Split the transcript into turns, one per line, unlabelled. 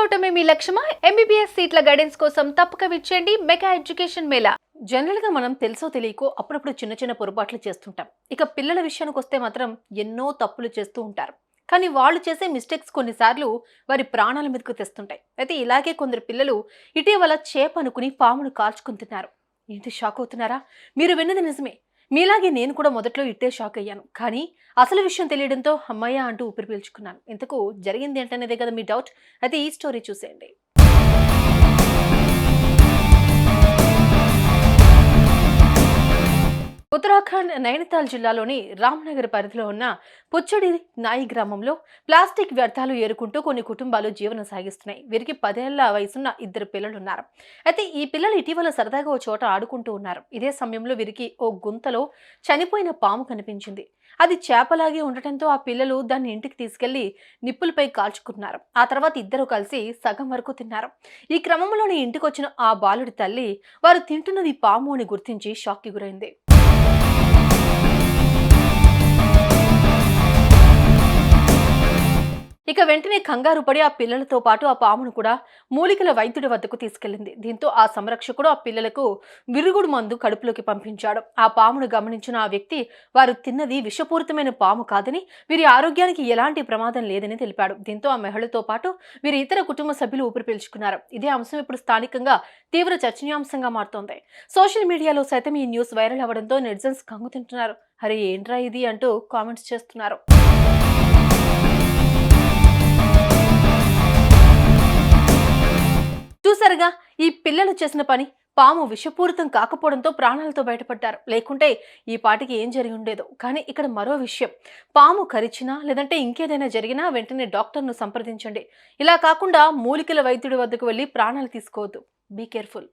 అవటమే మీ లక్ష్యమా? MBBS సీట్ల guidance కోసం తప్పక విచ్చేయండి మెగా ఎడ్యుకేషన్ మేళా. జనరల్గా మనం తెలుసో తెలియకో అప్పుడప్పుడు చిన్న చిన్న పొరపాట్లు చేస్తుంటాం. ఇక పిల్లల విషయానికి వస్తే మాత్రం ఎన్నో తప్పులు చేస్తూ ఉంటారు. కానీ వాళ్ళు చేసే మిస్టేక్స్ కొన్నిసార్లు వారి ప్రాణాల మీదకు తెస్తుంటాయి. అయితే ఇలాగే కొందరు పిల్లలు ఇటీవల చేప అనుకుని పామును కాల్చుకుంటున్నారు ఏంటి షాక్ అవుతున్నారా? మీరు విన్నది నిజమే. మీలాగే నేను కూడా మొదట్లో ఇట్టే షాక్ అయ్యాను. కానీ అసలు విషయం తెలియడంతో అమ్మయ్య అంటూ ఊపిరి పీల్చుకున్నాను. ఇంతకు జరిగింది ఏంటనేదే కదా మీ డౌట్. అయితే ఈ స్టోరీ చూసేయండి. ఉత్తరాఖండ్ నైనితాల్ జిల్లాలోని రామ్నగర్ పరిధిలో ఉన్న పుచ్చడి నాయి గ్రామంలో ప్లాస్టిక్ వ్యర్థాలు ఏరుకుంటూ కొన్ని కుటుంబాలు జీవనం సాగిస్తున్నాయి. వీరికి పదేళ్ళ వయసున్న ఇద్దరు పిల్లలున్నారు. అయితే ఈ పిల్లలు ఇటీవల సరదాగా ఓ చోట ఆడుకుంటూ ఉన్నారు. ఇదే సమయంలో వీరికి ఓ గుంతలో చనిపోయిన పాము కనిపించింది. అది చేపలాగే ఉండటంతో ఆ పిల్లలు దాన్ని ఇంటికి తీసుకెళ్ళి నిప్పులపై కాల్చుకున్నారు. ఆ తర్వాత ఇద్దరు కలిసి సగం వరకు తిన్నారు. ఈ క్రమంలోనే ఇంటికొచ్చిన ఆ బాలుడి తల్లి వారు తింటున్నది పాము అని గుర్తించి షాక్కి గురైంది. ఇక వెంటనే కంగారు పడి ఆ పిల్లలతో పాటు ఆ పామును కూడా మూలికల వైద్యుడి వద్దకు తీసుకెళ్ళింది దీంతో ఆ సంరక్షకుడు ఆ పిల్లలకు విరుగుడు మందు కడుపులోకి పంపించాడు. ఆ పామును గమనించిన ఆ వ్యక్తి వారు తిన్నది విషపూరితమైన పాము కాదని వీరి ఆరోగ్యానికి ఎలాంటి ప్రమాదం లేదని తెలిపాడు. దీంతో ఆ మహిళతో పాటు వీరి ఇతర కుటుంబ సభ్యులు ఊపిరి పీల్చుకున్నారు. ఇదే అంశం ఇప్పుడు స్థానికంగా తీవ్ర చర్చనీయాంశంగా మారుతోంది. సోషల్ మీడియాలో సైతం ఈ న్యూస్ వైరల్ అవ్వడంతో నెటిజన్స్ కంగుతింటున్నారు అరే ఏంట్రా ఇది? అంటూ కామెంట్స్ చేస్తున్నారు. ఈ పిల్లలు చేసిన పని పాము విషపూరితం కాకపోవడంతో ప్రాణాలతో బయటపడ్డారు. లేకుంటే ఈ పాటికి ఏం జరిగి ఉండేదో. కానీ ఇక్కడ మరో విషయం. పాము కరిచినా లేదంటే ఇంకేదైనా జరిగినా వెంటనే డాక్టర్ను సంప్రదించండి. ఇలా కాకుండా మూలికల వైద్యుడి వద్దకు వెళ్ళి ప్రాణాలు తీసుకోవద్దు. Be careful.